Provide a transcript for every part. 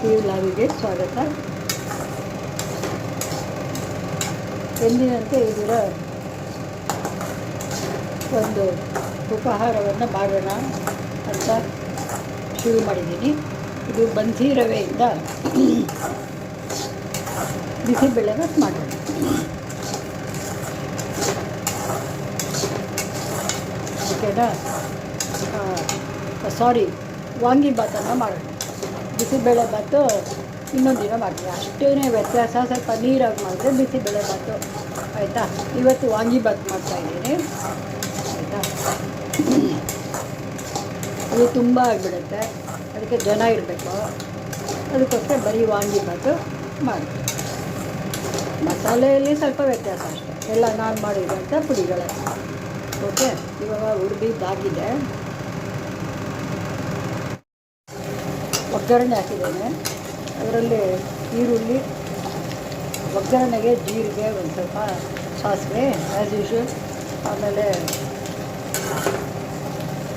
ಈ ಲಾವಿಗೆ ಸ್ವಾಗತ ಎಂದಿನಂತೆ ಇದರ ಒಂದು ಉಪಹಾರವನ್ನು ಮಾಡೋಣ ಅಂತ ಶುರು ಮಾಡಿದ್ದೀನಿ. ಇದು ಬಂಧಿ ರವೆಯಿಂದ ಬೆಳೆನ ಮಾಡೋಣ. ಓಕೆನಾ? ಸಾರಿ ವಾಂಗಿಬಾತನ್ನು ಮಾಡೋಣ. ಬಿಸಿಬೇಳೆ ಭಾತು ಇನ್ನೊಂದು ದಿನ ಮಾಡ್ತೀನಿ. ಅಷ್ಟೇ ವ್ಯತ್ಯಾಸ, ಸ್ವಲ್ಪ ನೀರಾಗಿ ಮಾಡಿದ್ರೆ ಬಿಸಿಬೇಳೆ ಭಾತು ಆಯಿತಾ? ಇವತ್ತು ವಾಂಗಿಭಾತ್ ಮಾಡ್ತಾಯಿದ್ದೀನಿ ಆಯಿತಾ? ಇದು ತುಂಬ ಆಗಿಬಿಡುತ್ತೆ. ಅದಕ್ಕೆ ಜನ ಇರಬೇಕು. ಅದಕ್ಕೋಸ್ಕರ ಬರೀ ವಾಂಗಿಭಾತು ಮಾಡಿ ಮಸಾಲೆಯಲ್ಲಿ ಸ್ವಲ್ಪ ವ್ಯತ್ಯಾಸ ಅಷ್ಟೇ. ಎಲ್ಲ ನಾನು ಮಾಡಿರೋಂಥ ಪುಡಿಗಳೇ. ಓಕೆ? ಇವಾಗ ಹುರಿದಿದ್ದಾಗಿದೆ. ಒಗ್ಗರಣೆ ಹಾಕಿದ್ದೇನೆ. ಅದರಲ್ಲಿ ಈರುಳ್ಳಿ, ಒಗ್ಗರಣೆಗೆ ಜೀರಿಗೆ, ಒಂದು ಸ್ವಲ್ಪ ಸಾಸಿವೆ ಆ್ಯಸ್ ಯೂಶುವಲ್ ಆಮೇಲೆ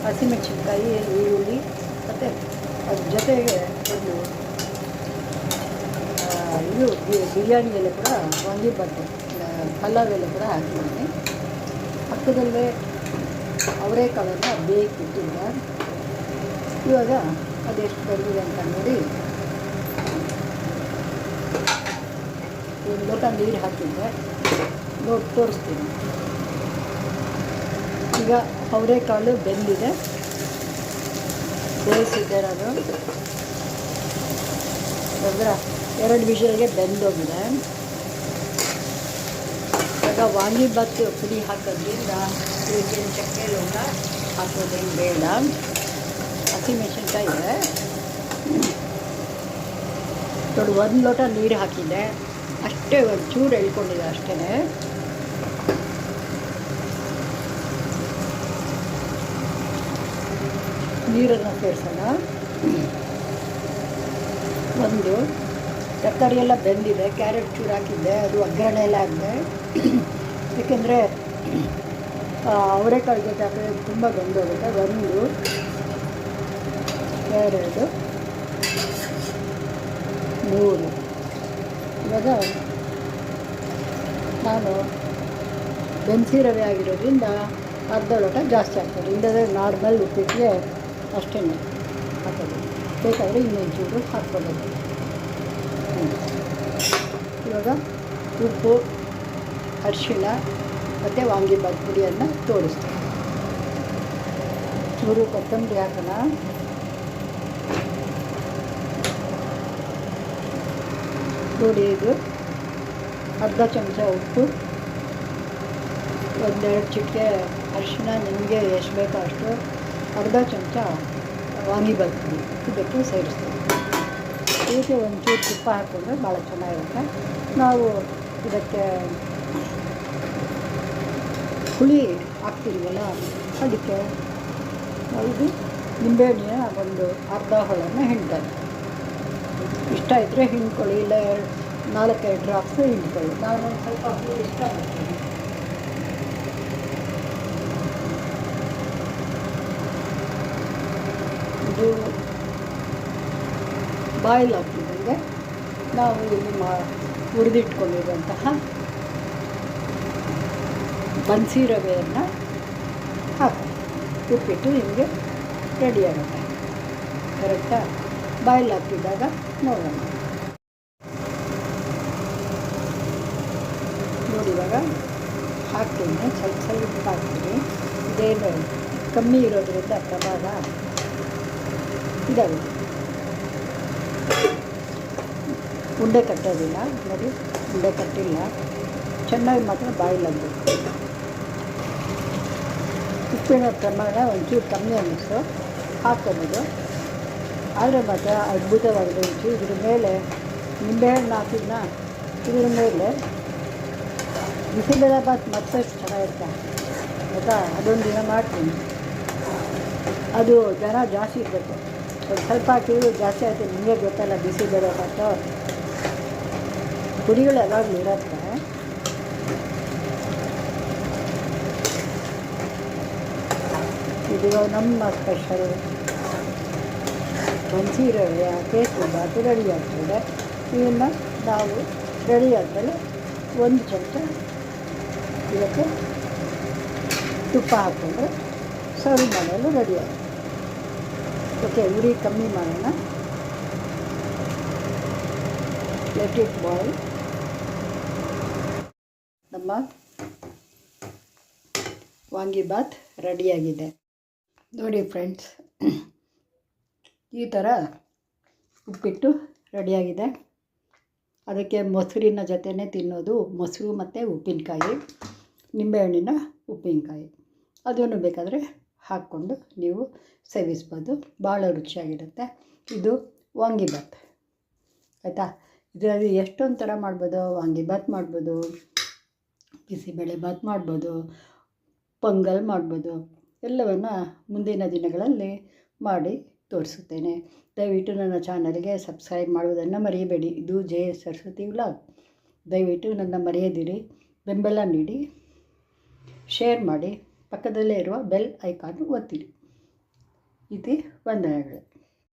ಹಸಿಮೆಣ್ಸಿನ್ಕಾಯಿ, ಈರುಳ್ಳಿ, ಮತ್ತು ಅದ್ರ ಜೊತೆಗೆ ಒಂದು ಇದು ಬಿರಿಯಾನಿ ಎಲೆ ಕೂಡ ವಾಂಗಿಭಾತು ಪಲಾವ್ ಎಲೆ ಕೂಡ ಹಾಕಿದ್ದೀನಿ. ಪಕ್ಕದಲ್ಲೇ ಅವರೆಕಾಳನ್ನು ಬೇಯಿಟ್ಟಿದ್ದೆ ಇವಾಗ ಅದೆಷ್ಟು ಬಂದಿದೆ ಅಂತ ನೋಡಿ. ಒಂದು ಲೋಟ ನೀರು ಹಾಕಿದ್ದೆ ನೋಡಿ ತೋರಿಸ್ತೀನಿ. ಈಗ ಅವರೆಕಾಳು ಬೆಂದಿದೆ. ಬೇಯಿಸಿದ್ದೆ ನಾನು. ಅಂದ್ರೆ ಎರಡು ವಿಷಯಗೆ ಬೆಂದೋಗಿದೆ. ಇವಾಗ ವಾಂಗಿಭಾತ್ ಪುಡಿ ಹಾಕೋದ್ರಿಂದ ಚಕ್ಕೆ ಲೋಟ ಹಾಕೋದೇನು ಬೇಡ. ಹಸಿಮೆಣಸಿನ್ಕಾಯಿ ಇದೆ. ನೋಡಿ, ಒಂದು ಲೋಟ ನೀರು ಹಾಕಿದ್ದೆ. ಅಷ್ಟೇ ಒಂದು ಚೂರು ಎಳ್ಕೊಂಡಿದೆ ಅಷ್ಟೇ ನೀರನ್ನು ಸೇರಿಸೋಣ. ಒಂದು ತರಕಾರಿ ಎಲ್ಲ ಬೆಂದಿದೆ. ಕ್ಯಾರೆಟ್ ಚೂರು ಹಾಕಿದ್ದೆ. ಅದು ಒಗ್ಗರಣೆ ಎಲ್ಲ ಆಗಿದೆ. ಏಕೆಂದರೆ ಅವರೆಕಾಳು ಜೊತೆ ಹಾಕಿದ್ರೆ ತುಂಬ ಬೆಂದೋಗುತ್ತೆ ಒಂದು ಎರಡು. ಮೂರು. ಇವಾಗ ನಾನು ಬೆನ್ಸಿ ರವೆ ಆಗಿರೋದ್ರಿಂದ ಅರ್ಧ ಲೋಟ ಜಾಸ್ತಿ ಹಾಕ್ತಾರೆ ಇಲ್ಲದೇ ನಾರ್ಮಲ್ ಉಪ್ಪಿಟ್ಟಿಗೆ ಅಷ್ಟೇ ಹಾಕೋದು. ಬೇಕಾದರೆ ಇನ್ನೊಂಚೂರು ಹಾಕ್ಕೋಬೇಕು. ಇವಾಗ ಉಪ್ಪು, ಅರಿಶಿಣ ಮತ್ತು ವಾಂಗಿಬಾತ್ ಪುಡಿಯನ್ನು ತೋರಿಸ್ತೀನಿ. ಚೂರು ಕೊತ್ತಂಬರಿ ಹಾಕೋಣ. ನೋಡಿ ಇದು. ಅರ್ಧ ಚಮಚ ಉಪ್ಪು. ಒಂದೆರಡು ಚಿಟಿಕೆ ಅರಿಶಿನ ನಿಮಗೆ ಎಷ್ಟು ಬೇಕೋ ಅಷ್ಟು. ಅರ್ಧ ಚಮಚ ವಾಂಗಿ ಪುಡಿ ಇದಕ್ಕೆ ಸೇರಿಸ್ತೀವಿ. ಇದಕ್ಕೆ ಒಂಚೂರು ತುಪ್ಪ ಹಾಕ್ಕೊಂಡ್ರೆ ಭಾಳ ಚೆನ್ನಾಗಿರುತ್ತೆ. ನಾವು ಇದಕ್ಕೆ ಹುಳಿ ಹಾಕ್ತೀವಲ್ಲ ಅದಕ್ಕೆ ಇದು ನಿಂಬೆಹಣ್ಣಿನ ಒಂದು ಅರ್ಧ ಹೊಳನ್ನು ಹಿಂಡ್ತಾರೆ ಇಷ್ಟ ಇದ್ದರೆ ಹಿಂಡ್ಕೊಳ್ಳಿ, ಇಲ್ಲ ಎರಡು ನಾಲ್ಕೈದು ಡ್ರಾಪ್ಸ್ ಹಿಂಡ್ಕೊಳ್ಳಿ. ನಾನು ಸ್ವಲ್ಪ ಇಷ್ಟ ಆಗ್ತೀನಿ ಇದು ಬಾಯ್ಲ್ ಆಗ್ತಿದ್ದಂಗೆ ನಾವು ಇಲ್ಲಿ ಮಾ, ಹುರಿದಿಟ್ಕೊಂಡಿರುವಂತಹ ಬನ್ಸಿ ರವೆಯನ್ನು ಹಾಕಿ. ಉಪ್ಪಿಟ್ಟು ನಿಮಗೆ ರೆಡಿ ಆಗುತ್ತೆ. ಕರೆಕ್ಟಾ? ಬಾಯ್ಲ್ ಹಾಕಿದಾಗ ನೋಡೋಣ. ನೋಡಿ ಇವಾಗ ಹಾಕ್ತೀನಿ ಸ್ವಲ್ಪ ಸ್ವಲ್ಪ ಹಾಕ್ತೀನಿ ಇದೇನು ಕಮ್ಮಿ ಇರೋದ್ರಿಂದ ಪ್ರಮಾಣ ಇದಾಗುತ್ತೆ ಉಂಡೆ ಕಟ್ಟೋದಿಲ್ಲ, ನೋಡಿ, ಉಂಡೆ ಕಟ್ಟಿಲ್ಲ. ಚೆನ್ನಾಗಿ ಮಾತ್ರ ಬಾಯ್ಲ್ ಆಗಬೇಕು ಉಪ್ಪಿನ ಪ್ರಮಾಣ ಒಂಚೂರು ಕಮ್ಮಿ ಅನ್ನಿಸ್ತು. ಹಾಕ್ಕೊಬೋದು. ಆದರೆ ಮಾತ್ರ ಅದ್ಭುತವಾಗಿದೆ ರುಚಿ ಇದ್ರ ಮೇಲೆ ನಿಂಬೆಹಣ್ಣು ಹಾಕಿದ್ನ, ಇದ್ರ ಮೇಲೆ ಬಿಸಿಬೇಳೆಭಾತ್ ಮತ್ತೆ ಚೆನ್ನಾಗಿರುತ್ತೆ. ಆಯಿತಾ ಅದೊಂದು ದಿನ ಮಾಡ್ತೀನಿ. ಅದು ಜನ ಜಾಸ್ತಿ ಇರಬೇಕು. ಒಂದು ಸ್ವಲ್ಪ ಹಾಕಿದ್ರು ಜಾಸ್ತಿ ಆಯಿತು ನಿಮಗೆ ಗೊತ್ತಲ್ಲ ಬಿಸಿಬೇಳೆಭಾತು ಪುಡಿಗಳು ಯಾವಾಗಲೂ ಇರತ್ತೆ. ಇದು ನಮ್ಮ ಸ್ಪೆಷಲ್ ಬನ್ಸಿ ರವೆ ಕೇಸರಿ ಬಾತು ರೆಡಿ ಆಗ್ತದೆ ಇದನ್ನು ನಾವು ರೆಡಿ ಆದಮೇಲೆ ಒಂದು ಚಮಚ ಇದಕ್ಕೆ ತುಪ್ಪ ಹಾಕ್ಕೊಂಡ್ರೆ ಸರ್ವ್ ಮಾಡಲು ರೆಡಿ ಆಗುತ್ತೆ. ಓಕೆ ಉರಿ ಕಮ್ಮಿ ಮಾಡೋಣ. ಲೆಟ್ ಇಟ್ ಬಾಯ್ ನಮ್ಮ ವಾಂಗಿಬಾತ್ ರೆಡಿಯಾಗಿದೆ ನೋಡಿ ಫ್ರೆಂಡ್ಸ್ ಈ ಥರ ಉಪ್ಪಿಟ್ಟು ರೆಡಿಯಾಗಿದೆ. ಅದಕ್ಕೆ ಮೊಸರಿನ ಜೊತೆನೇ ತಿನ್ನೋದು ಮೊಸರು ಮತ್ತು ಉಪ್ಪಿನಕಾಯಿ, ನಿಂಬೆಹಣ್ಣಿನ ಉಪ್ಪಿನಕಾಯಿ. ಅದನ್ನು ಬೇಕಾದರೆ ಹಾಕ್ಕೊಂಡು ನೀವು ಸೇವಿಸ್ಬೋದು. ಭಾಳ ರುಚಿಯಾಗಿರುತ್ತೆ. ಇದು ವಾಂಗಿಬಾತ್ ಆಯಿತಾ? ಇದರಲ್ಲಿ ಎಷ್ಟೊಂದು ಥರ ಮಾಡ್ಬೋದು? ವಾಂಗಿಬಾತ್ ಮಾಡ್ಬೋದು, ಬಿಸಿಬೇಳೆ ಭಾತ್ ಮಾಡ್ಬೋದು, ಪೊಂಗಲ್ ಮಾಡ್ಬೋದು. ಎಲ್ಲವನ್ನು ಮುಂದಿನ ದಿನಗಳಲ್ಲಿ ಮಾಡಿ ತೋರಿಸುತ್ತೇನೆ. ದಯವಿಟ್ಟು ನನ್ನ ಚಾನಲ್ಗೆ ಸಬ್ಸ್ಕ್ರೈಬ್ ಮಾಡುವುದನ್ನು ಮರೆಯಬೇಡಿ ಇದು ಜೆ ಸರಸ್ವತಿ ವ್ಲಾಗ್. ದಯವಿಟ್ಟು ನನ್ನ ಮರೆಯದಿರಿ. ಬೆಂಬಲ ನೀಡಿ, ಶೇರ್ ಮಾಡಿ, ಪಕ್ಕದಲ್ಲೇ ಇರುವ ಬೆಲ್ ಐಕಾನ್ ಒತ್ತಿರಿ. ಇದು ವಂದನೆಗಳು.